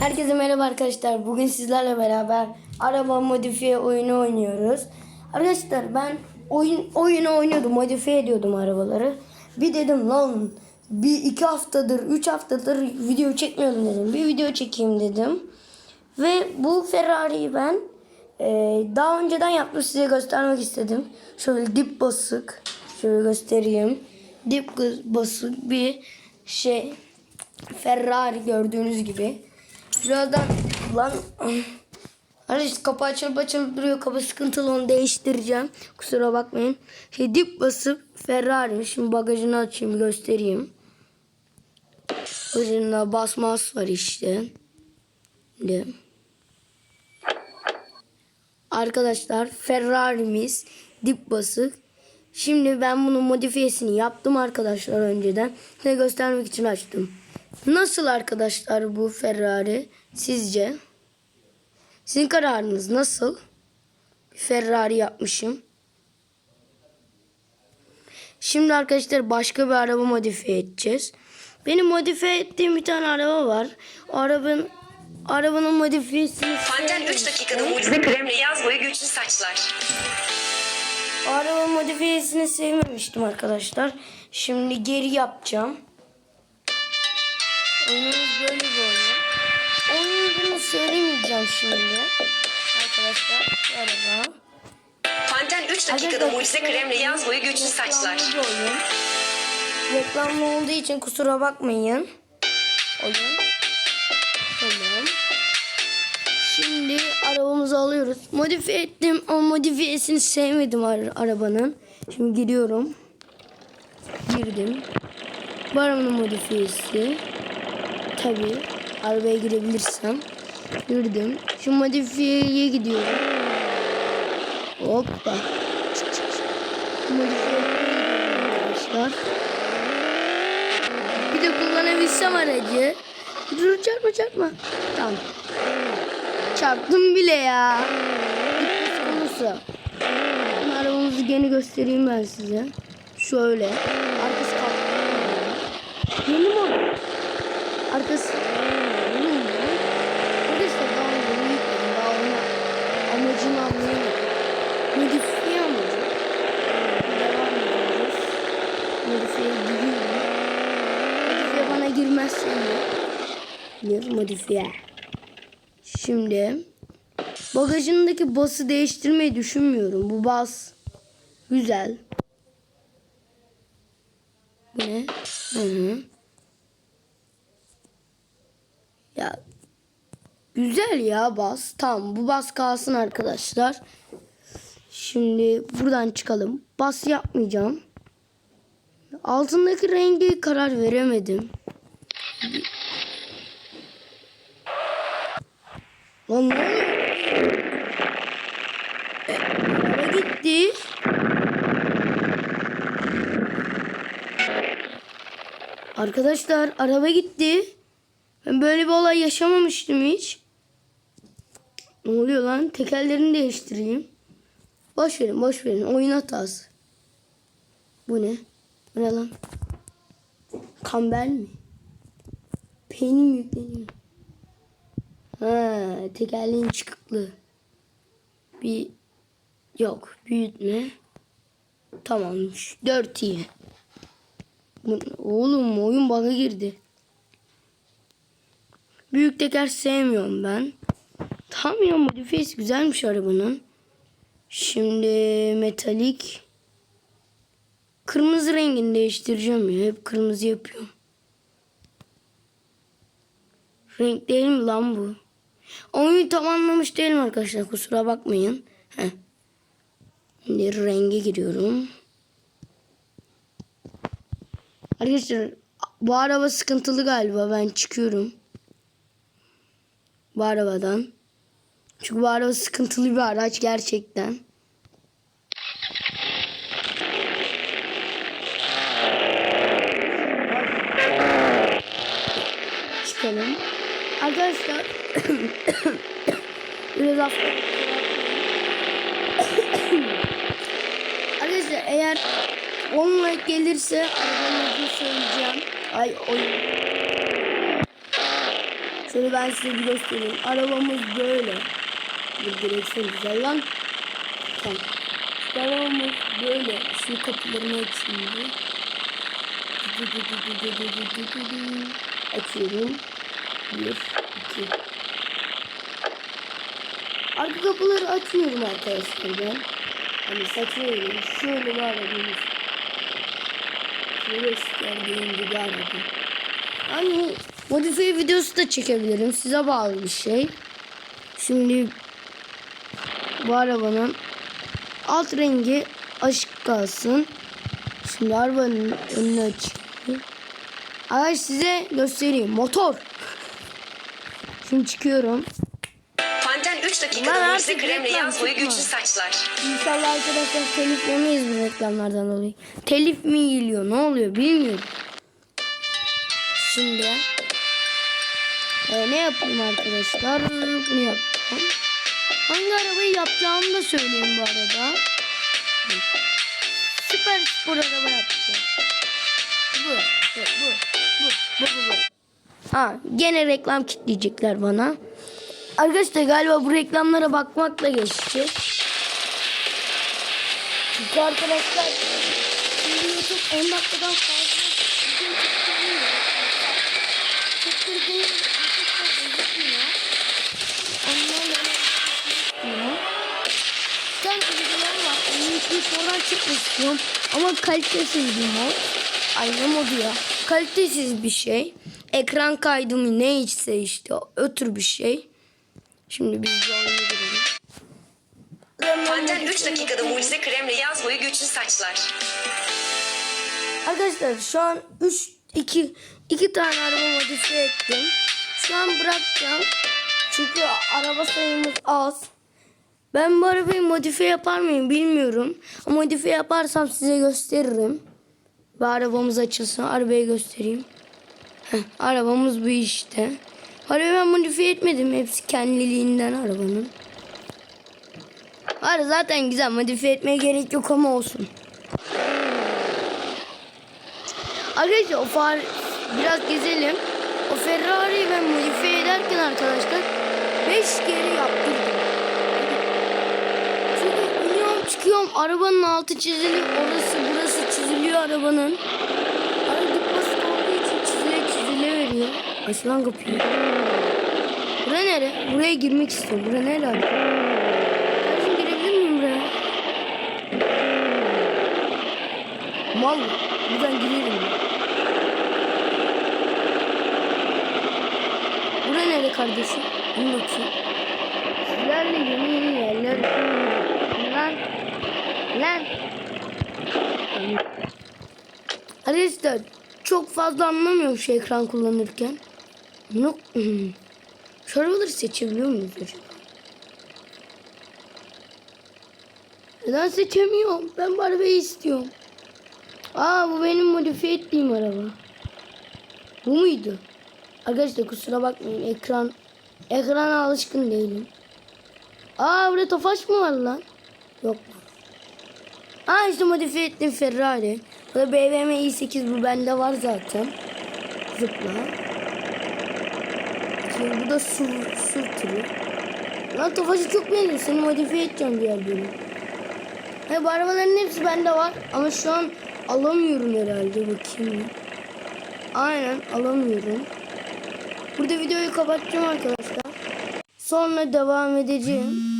Herkese merhaba arkadaşlar. Bugün sizlerle beraber araba modifiye oyunu oynuyoruz. Arkadaşlar ben oyun oyunu oynuyordum, modifiye ediyordum arabaları. Bir dedim lan bir iki haftadır, üç haftadır video çekmiyorum dedim. Bir video çekeyim dedim. Ve bu Ferrari'yi ben e, daha önceden yaptım size göstermek istedim. Şöyle dip basık, şöyle göstereyim. Dip basık bir şey Ferrari gördüğünüz gibi. Birazdan lan Hani kapı açılıp açılıp duruyor. Kapı sıkıntılı onu değiştireceğim. Kusura bakmayın. Şey dip basıp Ferrari. Şimdi bagajını açayım göstereyim. Bagajında basmaz var işte. Şimdi. Arkadaşlar Ferrari'miz dip basık. Şimdi ben bunun modifiyesini yaptım arkadaşlar önceden. Size göstermek için açtım. Nasıl arkadaşlar bu Ferrari sizce? Sizin kararınız nasıl? Bir Ferrari yapmışım. Şimdi arkadaşlar başka bir araba modifiye edeceğiz. Benim modifiye ettiğim bir tane araba var. O arabanın arabanın modifiyesini Fanten 3 dakikada mucize kremle yaz boyu güçlü saçlar. O araba modifiyesini sevmemiştim arkadaşlar. Şimdi geri yapacağım. Oyunumuz böyle. Oyununu söylemeyeceğim şimdi. Arkadaşlar bu araba. Fanten 3 dakikada mucize kremle yaz boyu güçlü saçlar. reklamlı olduğu için kusura bakmayın. Oyun. Tamam. Şimdi arabamızı alıyoruz. Modifiye ettim ama modifiyesini sevmedim ar- arabanın. Şimdi giriyorum. Girdim. Bu arabanın modifiyesi. Tabii arabaya girebilirsem. Girdim. Şu modifiyeye gidiyorum. Hoppa. Modifiyeye arkadaşlar. Bir de kullanabilsem aracı. Dur çarpma çarpma. Tamam. Çarptım bile ya. Konusu. Arabamızı gene göstereyim ben size. Şöyle. Arkası kalktı. Yeni mi? Arkası. Yeni mi? Arkadaşlar daha yeni yükledim. Daha onu amacını anlayamadım. Modifiye amacı. Devam ediyoruz. Modifiye giriyorum. Modifiye bana girmezse iyi. Bir modifiye. Şimdi bagajındaki bası değiştirmeyi düşünmüyorum. Bu bas güzel. Bu ne? Hı hı. Ya güzel ya bas. Tamam bu bas kalsın arkadaşlar. Şimdi buradan çıkalım. Bas yapmayacağım. Altındaki rengi karar veremedim. Lan ne? E, gitti. Arkadaşlar araba gitti. Ben böyle bir olay yaşamamıştım hiç. Ne oluyor lan? Tekerlerini değiştireyim. Boş verin, boş verin. Oyun hatası. Bu ne? Bu ne lan? Kamber mi? Peynir yükleniyor. Ha, tekerleğin çıkıklı. Bir yok büyütme. Tamammış. 4 iyi. Oğlum oyun bug'a girdi. Büyük teker sevmiyorum ben. Tam ya modifiyesi güzelmiş arabanın. Şimdi metalik. Kırmızı rengini değiştireceğim ya. Hep kırmızı yapıyorum. Renk değil mi lan bu? Oyunu tam anlamış değilim arkadaşlar. Kusura bakmayın. Heh. Şimdi renge giriyorum. Arkadaşlar bu araba sıkıntılı galiba. Ben çıkıyorum. Bu arabadan. Çünkü bu araba sıkıntılı bir araç gerçekten. Çıkalım. Arkadaşlar biraz hafta. Arkadaşlar eğer 10 like gelirse arabanın söyleyeceğim. Ay oyun. Şöyle ben size bir göstereyim. Arabamız böyle. Bir direksiyon güzel lan. Tamam. Arabamız böyle. Şu kapılarını açayım. Açıyorum. Bir, iki. Arka kapıları açıyorum arkadaşlar ben. Hani saçıyorum. Şöyle bir arabamız. Şöyle gösterdiğim gibi araba. Hani modifiye videosu da çekebilirim. Size bağlı bir şey. Şimdi bu arabanın alt rengi açık kalsın. Şimdi arabanın önünü açayım. Ay size göstereyim. Motor. Şimdi çıkıyorum. Panten 3 Lan dakikada artık kremle yaz boyu güçlü saçlar. İnşallah arkadaşlar telif yemeyiz bu reklamlardan dolayı. Telif mi yiyiliyor ne oluyor bilmiyorum. Şimdi e, ne yapayım arkadaşlar? Bunu yapacağım. Hangi arabayı yapacağımı da söyleyeyim bu arada. Süper spor araba yapacağım. Bu, bu, bu, bu, bu, bu, bu. Ha, gene reklam kitleyecekler bana. Arkadaşlar galiba bu reklamlara bakmakla geçti. Çünkü arkadaşlar şimdi YouTube 10 dakikadan fazla video çekmiyor. Çok için sonra çıkmak istiyorum. Ama kalitesiz bir mod. Aynı modu ya. Kalitesiz bir şey. Ekran kaydı mı ne içse işte o tür bir şey. Şimdi biz de oyuna girelim. Panten 3 dakikada mucize kremle yaz boyu güçlü saçlar. Arkadaşlar şu an 3 2 2 tane araba modifiye ettim. Şu an bırakacağım. Çünkü araba sayımız az. Ben bu arabayı modifiye yapar mıyım bilmiyorum. Ama modifiye yaparsam size gösteririm. Ve arabamız açılsın. Arabayı göstereyim. Heh, arabamız bu işte. Arabayı ben modifiye etmedim. Hepsi kendiliğinden arabanın. Var zaten güzel. Modifiye etmeye gerek yok ama olsun. Arkadaşlar o far biraz gezelim. O Ferrari'yi ben modifiye ederken arkadaşlar 5 kere yaptırdım. Çünkü iniyorum çıkıyorum arabanın altı çiziliyor. Orası burası çiziliyor arabanın. Araba basık olduğu için çizile çizile veriyor. Aç lan kapıyı. Bura nere? Buraya girmek istiyorum. Bura nere abi? Kardeşim girebilir miyim buraya? Mal? Buradan girelim. ya. Bura nere kardeşim? Bir bakayım. Sizlerle yeni yeni yerler. Lan. Lan. Arkadaşlar çok fazla anlamıyorum şu ekran kullanırken. Yok. Şu arabaları seçebiliyor muyuz acaba? Neden seçemiyorum? Ben bu arabayı istiyorum. Aa bu benim modifiye ettiğim araba. Bu muydu? Arkadaşlar kusura bakmayın ekran ekrana alışkın değilim. Aa burada tofaş mı var lan? Yok lan. Aa işte modifiye ettiğim Ferrari. Bu da BMW i8 bu bende var zaten. Zıpla. Şimdi bu da su, su turu. Lan tofaşı çok beğendim. Seni modifiye edeceğim diğer bölüm. He, bu arabaların hepsi bende var. Ama şu an alamıyorum herhalde. Bakayım. Aynen alamıyorum. Burada videoyu kapatacağım arkadaşlar. Sonra devam edeceğim.